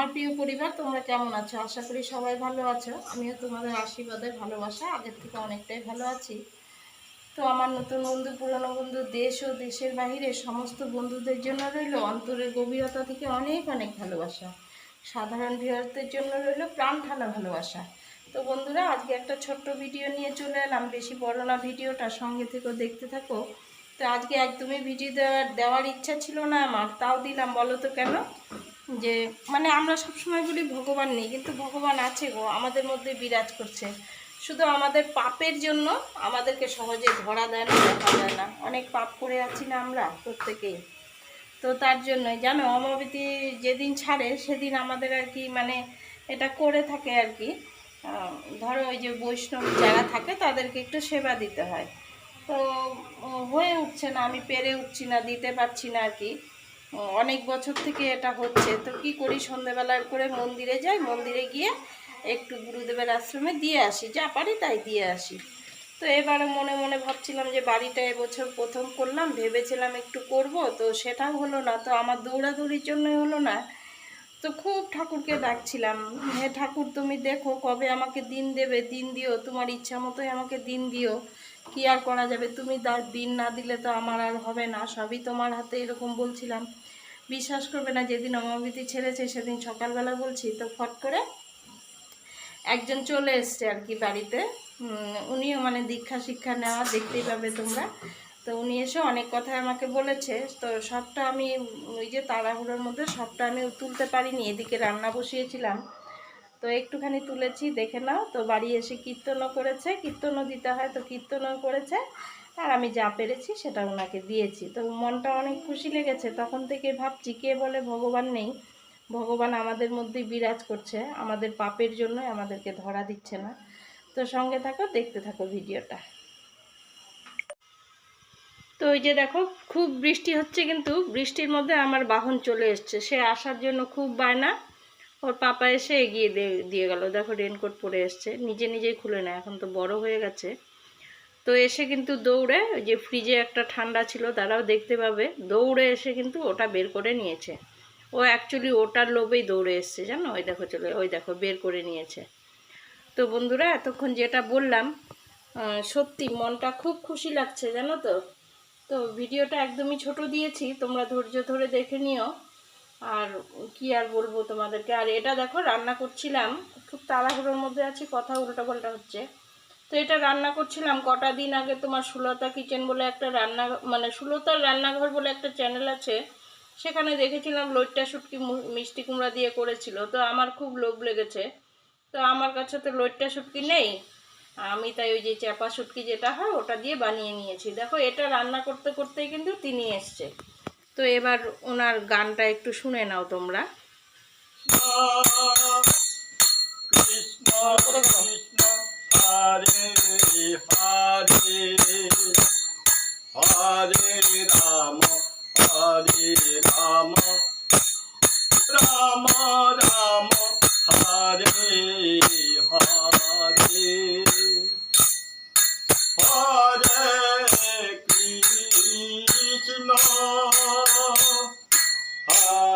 আমার প্রিয় পরিবার, তোমরা কেমন আছো? আশা করি সবাই ভালো আছো। আমিও তোমাদের আশীর্বাদে ভালোবাসা, আগের থেকে অনেকটাই ভালো আছি। তো আমার নতুন বন্ধু, পুরনো বন্ধু, দেশ ও দেশের বাইরে সমস্ত বন্ধুদের জন্য রইল অন্তরের গভীরতা থেকে অনেক অনেক ভালোবাসা। সাধারণ ভিউয়ারদের জন্য রইল প্রাণ ঠান্ডা ভালোবাসা। তো বন্ধুরা, আজকে একটা ছোট্ট ভিডিও নিয়ে চলে এলাম। বেশি বড় না ভিডিওটা, সঙ্গে থেকেও দেখতে থাকো। তো আজকে একদমই ভিডিও দেওয়ার দেওয়ার ইচ্ছা ছিল না আমার, তাও দিলাম, বলো তো কেন? যে মানে আমরা সবসময় বলি ভগবান নেই, কিন্তু ভগবান আছে গো, আমাদের মধ্যে বিরাজ করছে। শুধু আমাদের পাপের জন্য আমাদেরকে সহজে ধরা দেয় না, দেখা যায় না। অনেক পাপ করে আছি না আমরা প্রত্যেকেই। তো তার জন্যই, জানো, অমাবতী যেদিন ছাড়ে, সেদিন আমাদের আর কি মানে এটা করে থাকে আর কি। ধরো ওই যে বৈষ্ণব যারা থাকে, তাদেরকে একটু সেবা দিতে হয়। তো হয়ে উঠছে না, আমি পেরে উঠছি না, দিতে পারছি না আর কি। অনেক বছর থেকে এটা হচ্ছে। তো কি করি, সন্ধেবেলা করে মন্দিরে যাই, মন্দিরে গিয়ে একটু গুরুদেবের আশ্রমে দিয়ে আসি। যা পারি তাই দিয়ে আসি। তো এবারে মনে মনে ভাবছিলাম যে বাড়িটা এবছর প্রথম করলাম, ভেবেছিলাম একটু করব, তো সেটাও হলো না, তো আমার দৌড়াদৌড়ির জন্যই হলো না। তো খুব ঠাকুরকে ডাকছিলাম, হে ঠাকুর, তুমি দেখো কবে আমাকে দিন দেবে, দিন দিও, তোমার ইচ্ছা মতোই আমাকে দিন দিও। কি আর করা যাবে? তুমি দিন না দিলে তো আমার আর হবে না। সবই তোমার হাতে এরকম বলছিলাম। বিশ্বাস করবে না, যেদিন অমাবতী ছেড়েছে সেদিন সকালবেলা বলছি, তো ফট করে একজন চলে এসছে আর কি বাড়িতে। উনিও মানে দীক্ষা শিক্ষা নেওয়া দেখতেই পাবে তোমরা। তো উনি এসে অনেক কথাই আমাকে বলেছে। তো সবটা আমি, ওই যে তাড়াহুড়োর মধ্যে সবটা আমি তুলতে পারিনি। এদিকে রান্না বসিয়েছিলাম। তো একটুখানি তুলেছি, দেখে নাও। তো বাড়ি এসে কীর্তনও করেছে, কীর্তনও দিতে হয় তো কীর্তনও করেছে। আর আমি যা পেরেছি সেটা ওনাকে দিয়েছি। তো মনটা অনেক খুশি লেগেছে। তখন থেকে ভাবছি, কে বলে ভগবান নেই? ভগবান আমাদের মধ্যেই বিরাজ করছে। আমাদের পাপের জন্যই আমাদেরকে ধরা দিচ্ছে না। তো সঙ্গে থাকো, দেখতে থাকো ভিডিওটা। তো ওই যে দেখো, খুব বৃষ্টি হচ্ছে কিন্তু বৃষ্টির মধ্যে আমার বাহন চলে এসছে। সে আসার জন্য খুব বায়না। ওর পাপা এসে এগিয়ে দিয়ে- গেল। দেখো রেনকোট পরে এসছে। নিজে নিজেই খুলে নেয়। এখন তো বড় হয়ে গেছে। তো এসে কিন্তু দৌড়ে, ওই যে ফ্রিজে একটা ঠান্ডা ছিল, তারাও দেখতে পাবে। দৌড়ে এসে কিন্তু ওটা বের করে নিয়েছে। ও অ্যাকচুয়ালি ওটার লোভেই দৌড়ে এসছে, জানো? ওই দেখো চলে, ওই দেখো, বের করে নিয়েছে। তো বন্ধুরা, এতক্ষণ যেটা বললাম সত্যি মনটা খুব খুশি লাগছে, জানো তো? তো ভিডিওটা একদমই ছোট দিয়েছি। তোমরা ধৈর্য ধরে দেখে নিও। আর কি আর বলব তোমাদেরকে? আর এটা দেখো, রান্না করছিলাম। খুব তাড়াহুড়োর মধ্যে আছি, কথা উল্টো পাল্টা হচ্ছে। তো এটা রান্না করছিলাম কটা দিন আগে তোমার সুলতা কিচেন বলে একটা রান্না মানে সুলতার রান্নাঘর বলে একটা চ্যানেল আছে। সেখানে দেখেছিলাম লইট্টা শুটকি মিষ্টি কুমড়া দিয়ে করেছিল। তো আমার খুব লোভ লেগেছে। তো আমার কাছে তো লইট্টা শুটকি নেই। আমি তাই ওই যে চাপা শুটকি যেটা হয়, ওটা দিয়ে বানিয়ে নিয়েছি। দেখো, এটা রান্না করতে করতেই কিন্তু তিনি এসছে। তো এবার ওনার গানটা একটু শুনে নাও তোমরা কৃষ্ণ কৃষ্ণ হরে হরে হরে রাম হরে রাম রাম হরে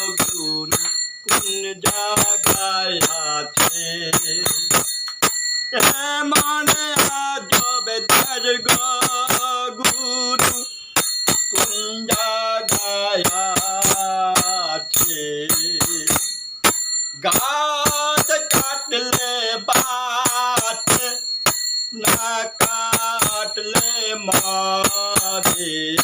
গো গুরু কোন জায়গায় আছে এমন আদব ধ্যাজ গো গুরু কোন জায়গায় আছে গাছ কাটলে বাট না কাটলে মারে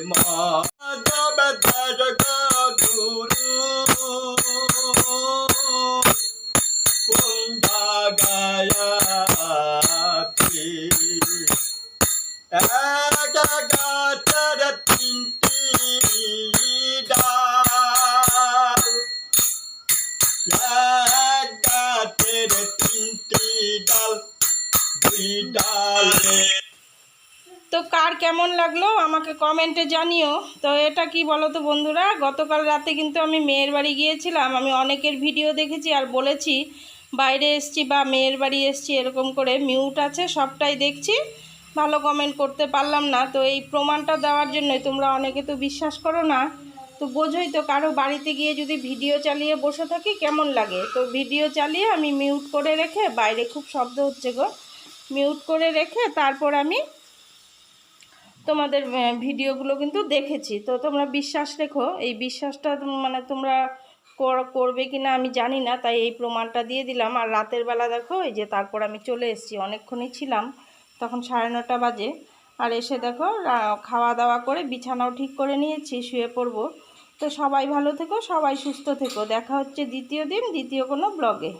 মাধব জগ গুরু কুম্ভা গায়াতি এক গাছের তিনটি ডাল এক গাছের তিনটি ডাল দুই ডালে তো কার কেমন লাগল আমাকে কমেন্টে জানিও। তো এটা কি বলো তো বন্ধুরা, গতকাল রাতে কিন্তু আমি মেয়ের বাড়ি গিয়েছিলাম, আমি অনেকের ভিডিও দেখেছি আর বলেছি, বাইরে এসছি বা মেয়ের বাড়ি এসছি, এরকম করে মিউট আছে, সবটাই দেখছি, ভালো কমেন্ট করতে পারলাম না। তো এই প্রমাণটা দেওয়ার জন্যই তোমরা অনেকে তো বিশ্বাস করো না, তো বোঝোই তো কারও বাড়িতে গিয়ে যদি ভিডিও চালিয়ে বসে থাকি কেমন লাগে। তো ভিডিও চালিয়ে আমি মিউট করে রেখে, বাইরে খুব শব্দ হচ্ছে গো মিউট করে রেখে তারপর আমি তোমাদের ভিডিওগুলো কিন্তু দেখেছি। তো তোমরা বিশ্বাস রেখো, এই বিশ্বাসটা মানে তোমরা কর- করবে কি না আমি জানি না, তাই এই প্রমাণটা দিয়ে দিলাম। আর রাতের বেলা দেখো, এই যে তারপর আমি চলে এসেছি, অনেকক্ষণই ছিলাম, তখন সাড়ে নটা বাজে। আর এসে দেখো খাওয়া দাওয়া করে বিছানাও ঠিক করে নিয়েছি, শুয়ে পড়ব। তো সবাই ভালো থেকো, সবাই সুস্থ থেকো। দেখা হচ্ছে দ্বিতীয় দিন, দ্বিতীয় কোনো ব্লগে।